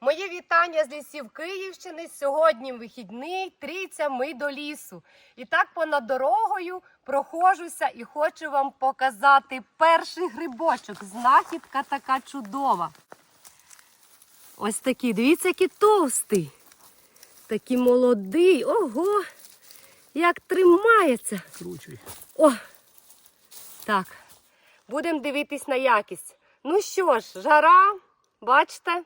Моє вітання з лісів Київщини. Сьогодні вихідний, трійця, ми до лісу. І так понад дорогою проходжуся і хочу вам показати перший грибочок. Знахідка така чудова. Ось такий, дивіться, який товстий. Такий молодий. Ого! Як тримається. Кручуй. О! Так. Будемо дивитись на якість. Ну що ж, жара, бачите,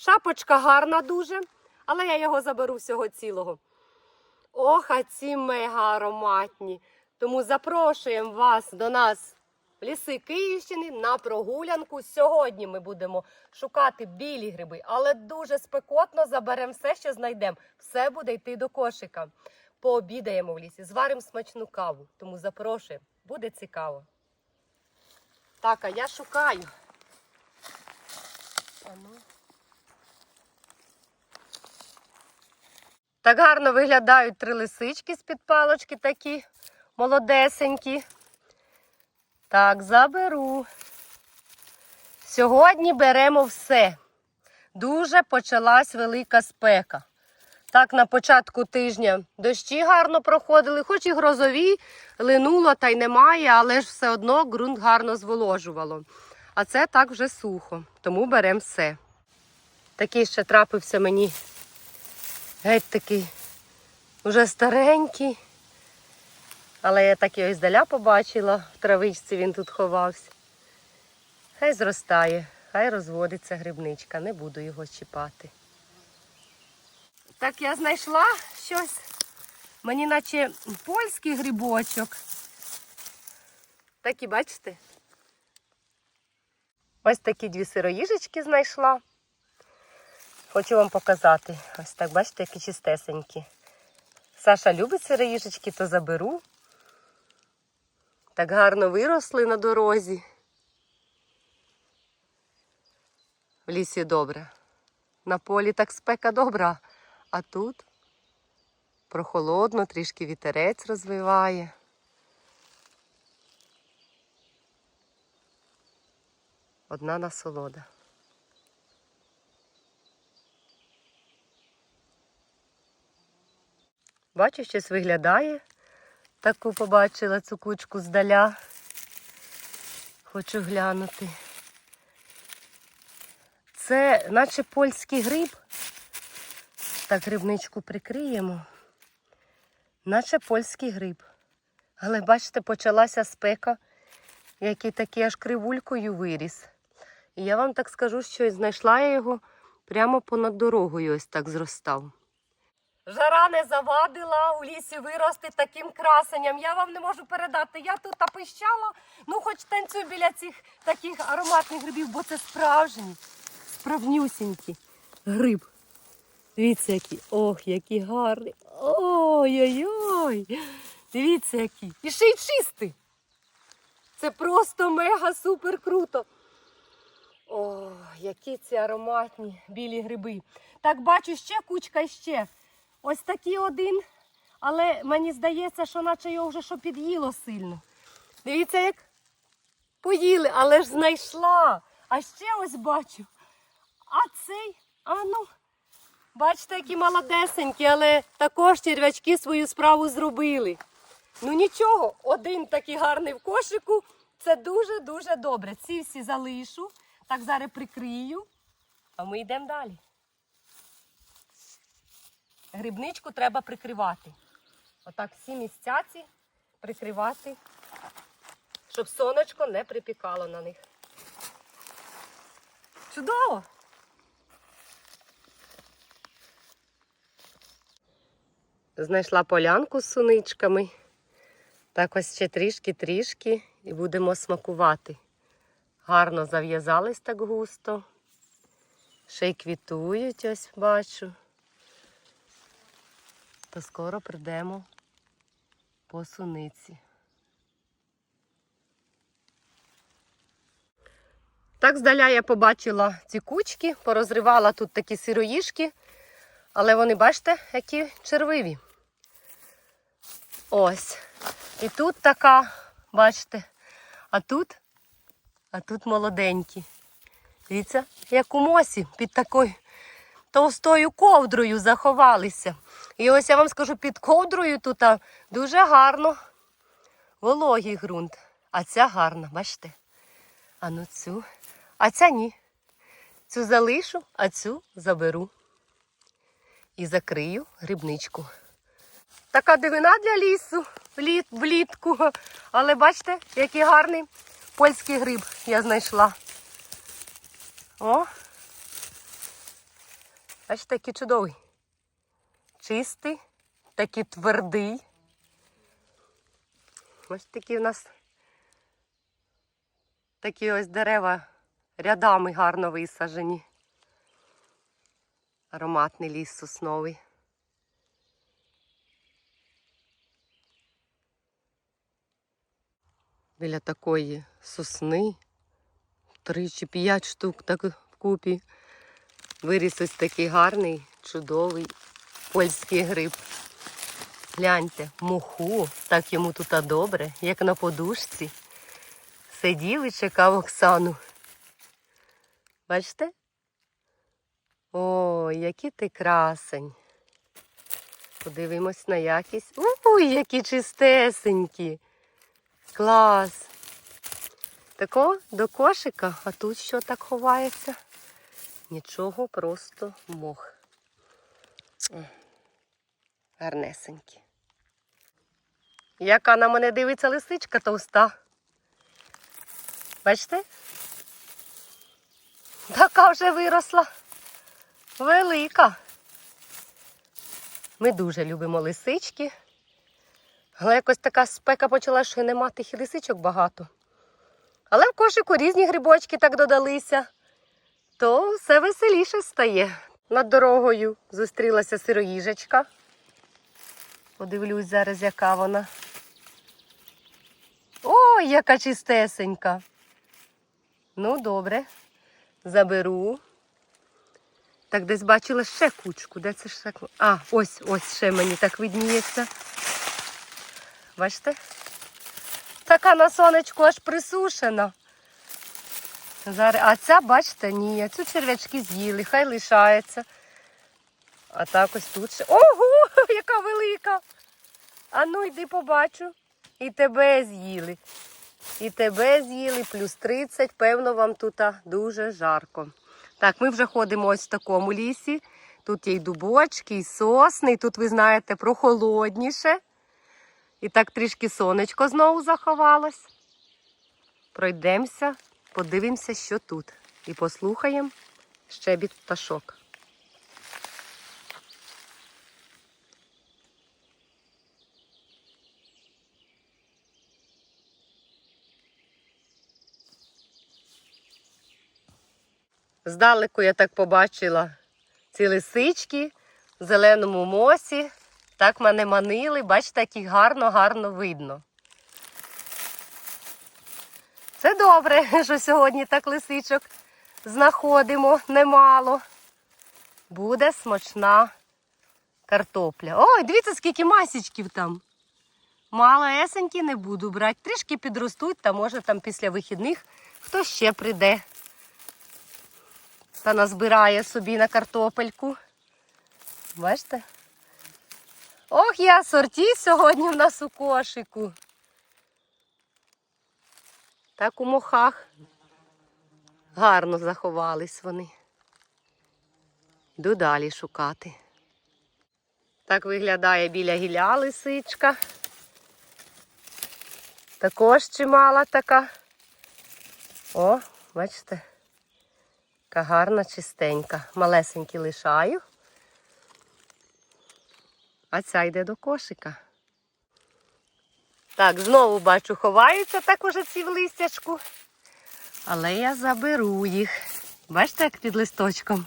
шапочка гарна дуже, але я його заберу всього цілого. Ох, а ці мега ароматні. Тому запрошуємо вас до нас в ліси Київщини на прогулянку. Сьогодні ми будемо шукати білі гриби, але дуже спекотно заберемо все, що знайдемо. Все буде йти до кошика. Пообідаємо в лісі, зваримо смачну каву. Тому запрошуємо, буде цікаво. Так, а я шукаю. А ну. Так гарно виглядають три лисички з-під палочки такі молодесенькі. Так, заберу. Сьогодні беремо все. Дуже почалась велика спека. Так, на початку тижня дощі гарно проходили, хоч і грозові, линуло та й немає, але ж все одно ґрунт гарно зволожувало. А це так вже сухо, тому беремо все. Такий ще трапився мені геть такий уже старенький. Але я так його здаля побачила, в травичці він тут ховався. Хай зростає, хай розводиться грибничка, не буду його чіпати. Так я знайшла щось. Мені наче польський грибочок. Так і бачите? Ось такі дві сироїжечки знайшла. Хочу вам показати. Ось так, бачите, які чистесенькі. Саша любить сироїжечки, то заберу. Так гарно виросли на дорозі. В лісі добре. На полі так спека добра. А тут прохолодно, трішки вітерець розвиває. Одна насолода. Бачу, щось виглядає. Таку побачила цю кучку здаля. Хочу глянути. Це наче польський гриб. Так грибничку прикриємо. Наче польський гриб. Але бачите, почалася спека, який такий аж кривулькою виріс. І я вам так скажу, що знайшла я його прямо понад дорогою, ось так зростав. Жара не завадила у лісі вирости таким красенням. Я вам не можу передати. Я тут пищала, ну хоч танцюю біля цих таких ароматних грибів, бо це справжні, справнюсінькі гриб. Дивіться, який. Ох, який гарний. Ой-ой-ой. Дивіться, який. І ще й чистий. Це просто мега супер круто. О, які ці ароматні білі гриби. Так бачу ще кучка ще. Ось такий один. Але мені здається, що наче його вже що під'їло сильно. Дивіться, як поїли, але ж знайшла. А ще ось бачу. А цей, а ну. Бачите, які молодесенькі, але також черв'ячки свою справу зробили. Ну нічого, один такий гарний в кошику. Це дуже-дуже добре. Ці всі залишу. Так зараз прикрию. А ми йдемо далі. Грибничку треба прикривати. Отак всі місця ці прикривати, щоб сонечко не припікало на них. Чудово! Знайшла полянку з суничками. Так ось ще трішки-трішки і будемо смакувати. Гарно зав'язались так густо. Ще й квітують, ось бачу. То скоро прийдемо по суниці. Так здаля я побачила ці кучки, порозривала тут такі сироїшки, але вони, бачите, які червиві. Ось. І тут така, бачите, а тут, а тут молоденькі. Дивіться, як у мосі під такою товстою ковдрою заховалися. І ось я вам скажу, під ковдрою тут дуже гарно вологий ґрунт. А ця гарна, бачите? А ну цю. А ця ні. Цю залишу, а цю заберу. І закрию грибничку. Така дивина для лісу вліт, влітку. Але бачите, який гарний польський гриб я знайшла. О! Бачите, який чудовий. Чистий, такий твердий. Ось такі в нас такі ось дерева рядами гарно висаджені. Ароматний ліс сосновий. Біля такої сосни три чи п'ять штук так вкупі. Виріс ось такий гарний, чудовий польський гриб. Гляньте, муху, так йому тут добре, як на подушці. Сидів і чекав Оксану. Бачите? Ой, який ти красень. Подивимось на якість. Ой, які чистесенькі. Клас. Тако до кошика, а тут що так ховається? Нічого, просто мох. Гарнесенькі. Яка на мене дивиться лисичка товста. Бачите? Така вже виросла. Велика. Ми дуже любимо лисички. Але якось така спека почала, що нема тих лисичок багато. Але в кошику різні грибочки так додалися, то все веселіше стає. Над дорогою зустрілася сироїжечка. Подивлюсь зараз, яка вона. Ой, яка чистесенька. Ну, добре, заберу. Так, десь бачила ще кучку. Де це ж так? А, ось, ось ще мені так видніється. Бачите? Така на сонечку аж присушена. Зараз, а ця, бачите, ні, цю черв'ячки з'їли, хай лишається. А так ось тут ще. Ого, яка велика! А ну йди побачу. І тебе з'їли. І тебе з'їли, плюс 30, певно, вам тут дуже жарко. Так, ми вже ходимо ось в такому лісі. Тут є й дубочки, і сосни, і тут, ви знаєте, прохолодніше. І так трішки сонечко знову заховалось. Пройдемося, подивимося, що тут. І послухаємо щебіт пташок. Здалеку я так побачила ці лисички в зеленому мосі. Так мене манили, бачите, як їх гарно-гарно видно. Це добре, що сьогодні так лисичок знаходимо немало. Буде смачна картопля. Ой, дивіться, скільки масічків там. Мало есеньки не буду брати. Трішки підростуть, та може там після вихідних хто ще прийде та назбирає собі на картопельку. Бачите? Ох, я сорті сьогодні в нас у кошику. Так у мохах гарно заховались вони. Йду далі шукати. Так виглядає біля гілля лисичка. Також чимала така. О, бачите, яка гарна, чистенька. Малесенькі лишаю. А ця йде до кошика. Так, знову бачу, ховаються так уже ці в листячку. Але я заберу їх. Бачите, як під листочком.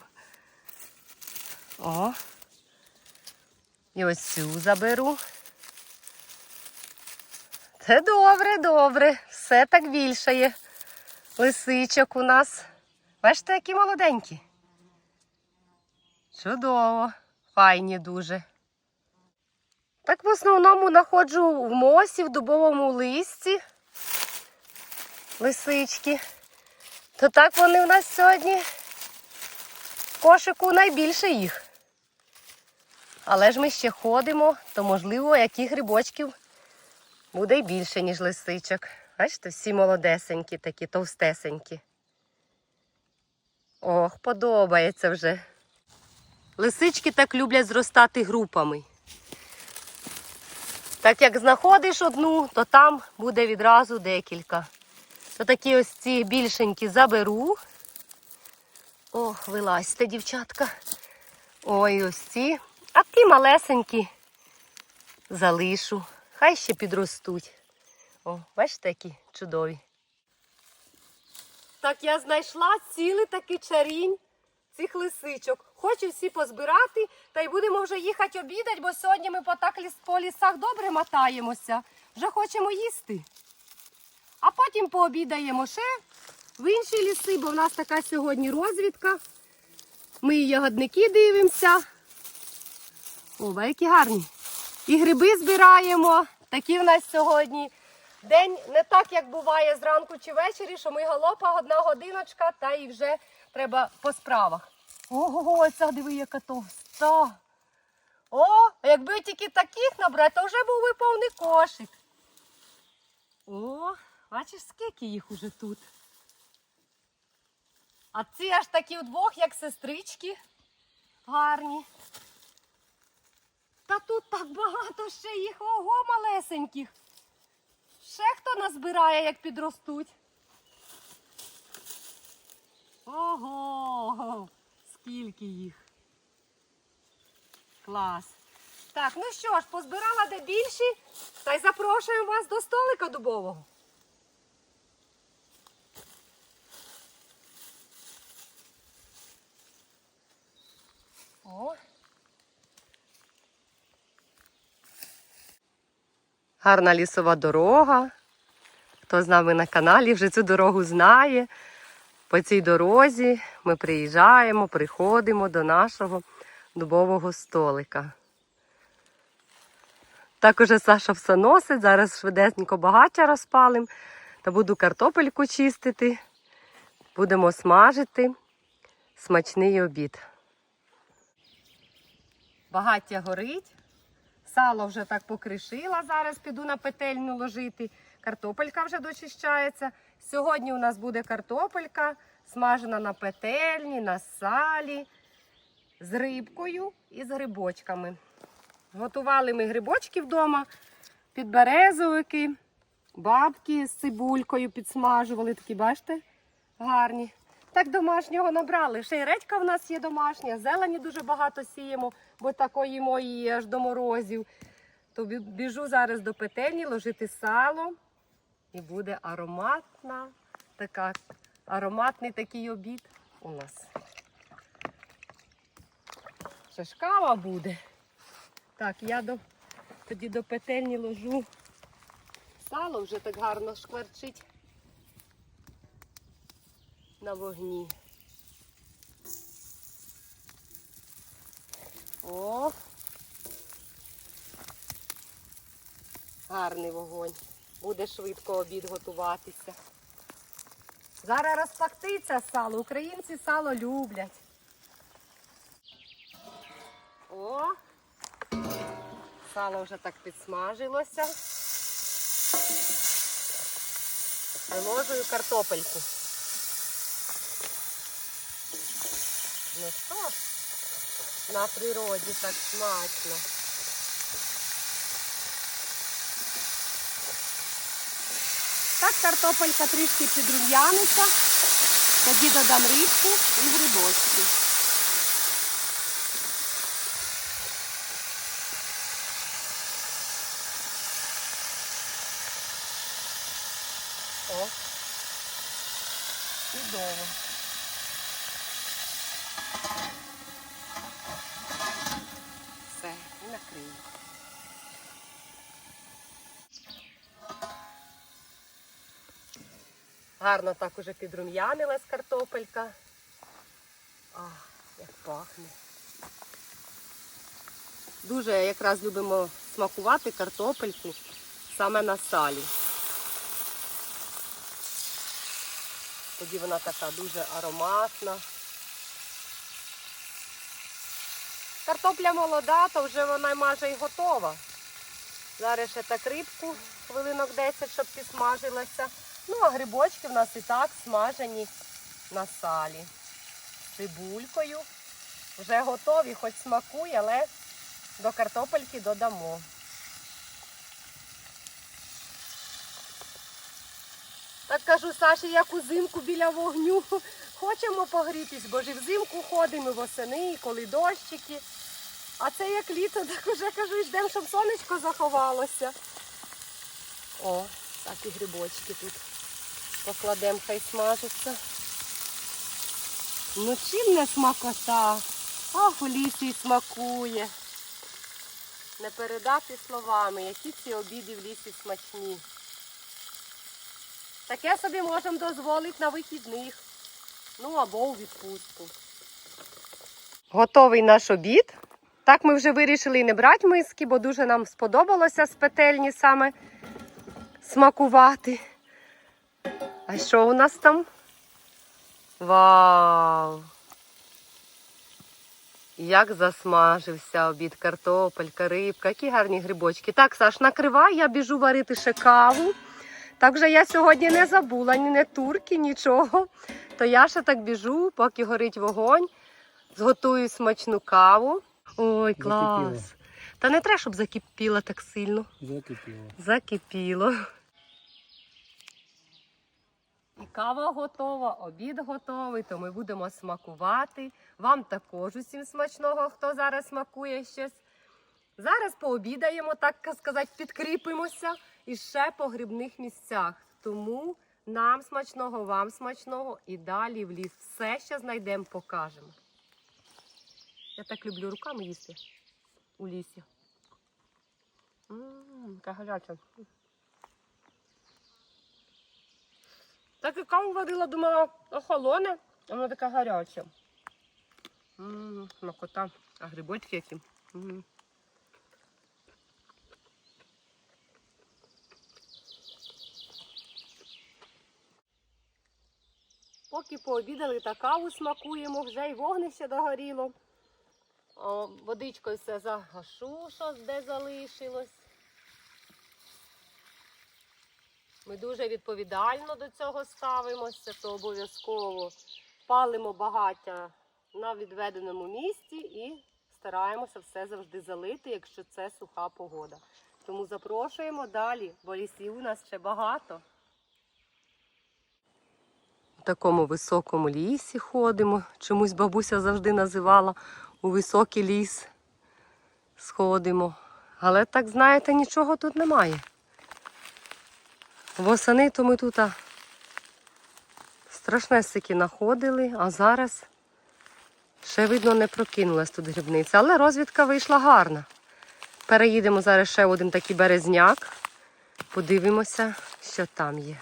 О. І ось цю заберу. Це добре, добре. Все так більшає. Лисичок у нас. Бачите, які молоденькі. Чудово, файні дуже. Так в основному знаходжу в мосі, в дубовому листі. Лисички. То так вони в нас сьогодні в кошику найбільше їх. Але ж ми ще ходимо, то можливо, яких грибочків буде й більше, ніж лисичок. Бачите, всі молодесенькі, такі товстесенькі. Ох, подобається вже. Лисички так люблять зростати групами. Так як знаходиш одну, то там буде відразу декілька. То такі ось ці більшенькі заберу. Ох, вилазьте, дівчатка. Ой, ось ці. А ті малесенькі залишу. Хай ще підростуть. О, бачите, які чудові. Так я знайшла цілий такий чарінь цих лисичок. Хочу всі позбирати, та й будемо вже їхати обідати, бо сьогодні ми по так по лісах добре мотаємося. Вже хочемо їсти. А потім пообідаємо ще в інші ліси, бо в нас така сьогодні розвідка. Ми і ягодники дивимося. О, які гарні. І гриби збираємо. Такі в нас сьогодні. День не так, як буває зранку чи ввечері, що ми галопа, одна годиночка, та і вже треба по справах. Ого, ця диви, яка товста. О, якби тільки таких набрати, то вже був би повний кошик. О, бачиш, скільки їх уже тут. А ці аж такі вдвох, як сестрички. Гарні. Та тут так багато ще їх, ого, малесеньких. Ще хто назбирає, як підростуть. Ого, скільки їх. Клас. Так, ну що ж, позбирала де більші, та й запрошуємо вас до столика дубового. О. Гарна лісова дорога. Хто з нами на каналі вже цю дорогу знає. По цій дорозі ми приїжджаємо, приходимо до нашого дубового столика. Так уже Саша все носить, зараз швиденько багаття розпалим та буду картопельку чистити. Будемо смажити смачний обід. Багаття горить. Сало вже так покришила, зараз піду на петельню ложити. Картопелька вже дочищається. Сьогодні у нас буде картопелька, смажена на петельні, на салі, з рибкою і з грибочками. Готували ми грибочки вдома, підберезовики, бабки з цибулькою підсмажували, такі, бачите, гарні. Так домашнього набрали. Ще й редька в нас є домашня, зелені дуже багато сіємо, бо такої мої аж до морозів. То біжу зараз до петельні ложити сало. І буде ароматна, така, ароматний такий обід у нас. Ще ж кава буде. Так, я до, тоді до петельні ложу сало вже так гарно шкварчить на вогні. О! Гарний вогонь. Буде швидко обід готуватися. Зараз розпактиться сало. Українці сало люблять. О! Сало вже так підсмажилося. Виложую картопельку. Ну що на природі так смачно. Так картопелька трішки підрум'яниться. Тоді додам рибку і грибочки. О, чудово. Все, і накрию. Гарно так уже підрум'янилась картопелька. Ах, як пахне. Дуже якраз любимо смакувати картопельку саме на салі. Тоді вона така дуже ароматна. Картопля молода, то вже вона майже й готова. Зараз ще так рибку хвилинок 10, щоб підсмажилася. Ну, а грибочки в нас і так смажені на салі. З цибулькою. Вже готові, хоч смакує, але до картопельки додамо. Так кажу, Саші, як узимку біля вогню. Хочемо погрітись, бо ж і взимку ходимо, і восени, і коли дощики. А це як літо, так уже кажу, йдемо, щоб сонечко заховалося. О, так і грибочки тут покладемо, хай смажаться. Ну чим не смакота? Ах, у лісі смакує. Не передати словами, які ці обіди в лісі смачні. Таке собі можемо дозволити на вихідних. Ну або у відпустку. Готовий наш обід. Так ми вже вирішили не брати миски, бо дуже нам сподобалося з петельні саме смакувати. А що у нас там? Вау! Як засмажився обід, картопелька, рибка, які гарні грибочки. Так, Саш, накривай, я біжу варити ще каву. Так же я сьогодні не забула ні не турки, нічого. То я ще так біжу, поки горить вогонь, зготую смачну каву. Ой, клас. Закипіло. Та не треба, щоб закипіло так сильно. Закипіло. Закипіло. І кава готова, обід готовий, то ми будемо смакувати. Вам також усім смачного, хто зараз смакує щось. Зараз пообідаємо, так сказати, підкріпимося і ще по грибних місцях. Тому нам смачного, вам смачного і далі в ліс. Все, що знайдемо, покажемо. Я так люблю руками їсти у лісі. Ммм, яка гаряча. Так і каву варила, думала, охолоне, а воно така гаряча. Ммм, смакота. А грибочки які. Поки пообідали та каву смакуємо, вже й вогнище догоріло. О, водичкою все загашу, що де залишилось. Ми дуже відповідально до цього ставимося, то обов'язково палимо багаття на відведеному місці і стараємося все завжди залити, якщо це суха погода. Тому запрошуємо далі, бо лісів у нас ще багато. В такому високому лісі ходимо. Чомусь бабуся завжди називала у високий ліс. Сходимо. Але так знаєте, нічого тут немає. Восени то ми тут страшнесики знаходили, а зараз ще, видно, не прокинулась тут грибниця. Але розвідка вийшла гарна. Переїдемо зараз ще один такий березняк. Подивимося, що там є.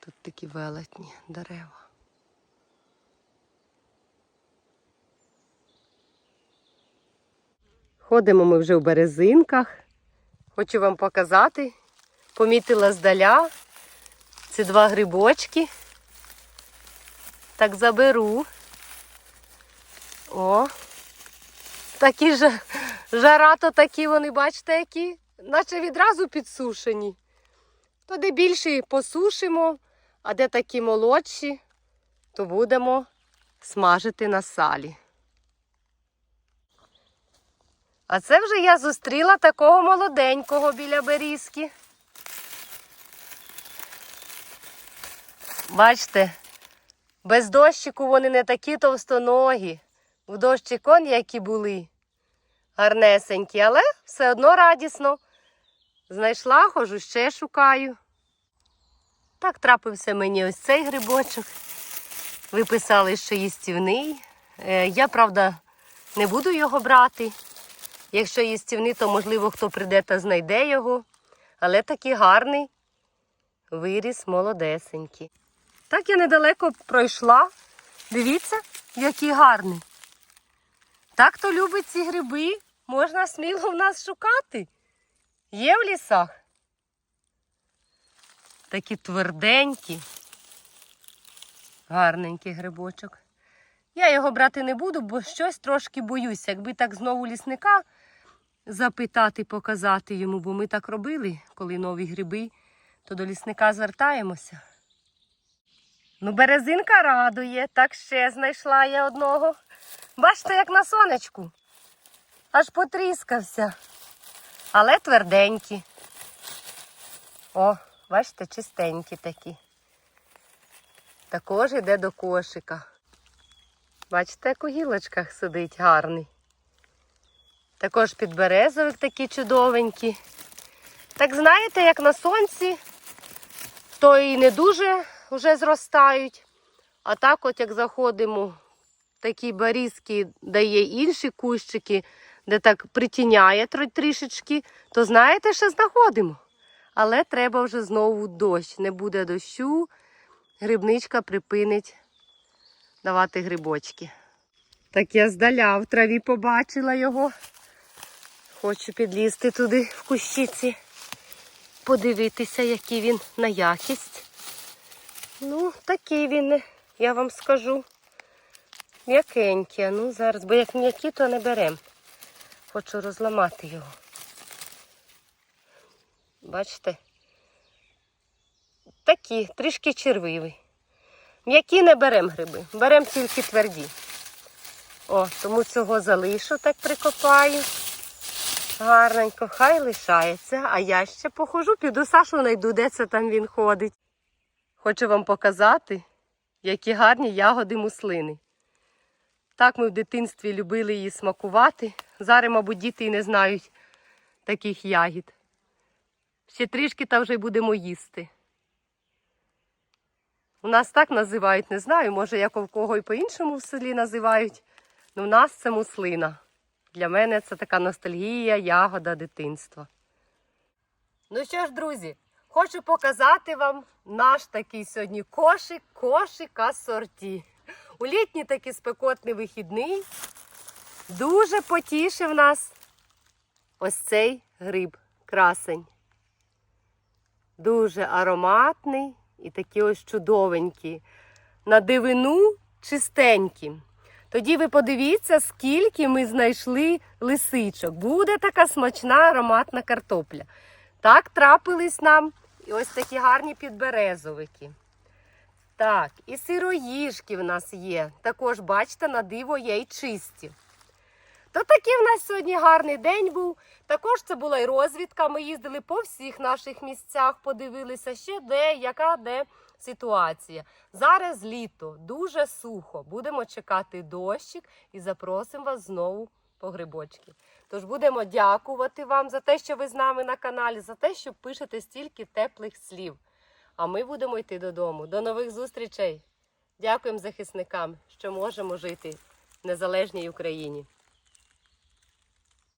Тут такі велетні дерева. Ходимо ми вже в березинках. Хочу вам показати. Помітила здаля ці два грибочки. Так заберу. О, такі ж жара, то такі вони, бачите, які, наче відразу підсушені. То де більші посушимо, а де такі молодші, то будемо смажити на салі. А це вже я зустріла такого молоденького біля берізки. Бачите, без дощику вони не такі товстоногі. В дощик он які були. Гарнесенькі, але все одно радісно. Знайшла, хожу, ще шукаю. Так трапився мені ось цей грибочок. Ви писали, що їстівний. Е, Я, правда, не буду його брати. Якщо їстівний, то можливо хто прийде та знайде його. Але такий гарний виріс молодесенький. Так я недалеко пройшла. Дивіться, який гарний. Так хто любить ці гриби, можна сміло в нас шукати. Є в лісах. Такі тверденькі. Гарненький грибочок. Я його брати не буду, бо щось трошки боюся. Якби так знову лісника запитати, показати йому, бо ми так робили, коли нові гриби, то до лісника звертаємося. Ну, березинка радує, так ще знайшла я одного. Бачите, як на сонечку. Аж потріскався. Але тверденькі. О, бачите, чистенькі такі. Також йде до кошика. Бачите, як у гілочках сидить гарний. Також підберезовик такі чудовенькі. Так знаєте, як на сонці, то і не дуже вже зростають. А так, от як заходимо, такі барізки дає інші кущики, де так притіняє трішечки, то знаєте, що знаходимо. Але треба вже знову дощ. Не буде дощу, грибничка припинить давати грибочки. Так я здаля в траві побачила його. Хочу підлізти туди в кущиці, подивитися, який він на якість. Ну, такий він, я вам скажу. М'якенький. Ну зараз, бо як м'які, то не беремо. Хочу розламати його. Бачите? Такі, трішки червивий. М'які не беремо гриби, беремо тільки тверді. О, тому цього залишу, так прикопаю. Гарненько, хай лишається. А я ще похожу, піду Сашу знайду, де це там він ходить. Хочу вам показати, які гарні ягоди муслини. Так ми в дитинстві любили її смакувати. Зараз, мабуть, діти і не знають таких ягід. Ще трішки та вже й будемо їсти. У нас так називають, не знаю, може, як у кого і по-іншому в селі називають. Ну, у нас це муслина. Для мене це така ностальгія, ягода дитинства. Ну що ж, друзі, хочу показати вам наш такий сьогодні кошик, кошика сорті. У літній такий спекотний вихідний дуже потішив нас ось цей гриб красень. Дуже ароматний і такі ось чудовенькі. На дивину чистенькі. Тоді ви подивіться, скільки ми знайшли лисичок. Буде така смачна ароматна картопля. Так трапились нам і ось такі гарні підберезовики. Так, і сироїжки в нас є. Також, бачите, на диво є й чисті. То такий в нас сьогодні гарний день був. Також це була і розвідка. Ми їздили по всіх наших місцях, подивилися ще де, яка де ситуація. Зараз літо, дуже сухо. Будемо чекати дощик і запросимо вас знову по грибочки. Тож будемо дякувати вам за те, що ви з нами на каналі, за те, що пишете стільки теплих слів. А ми будемо йти додому. До нових зустрічей. Дякуємо захисникам, що можемо жити в незалежній Україні.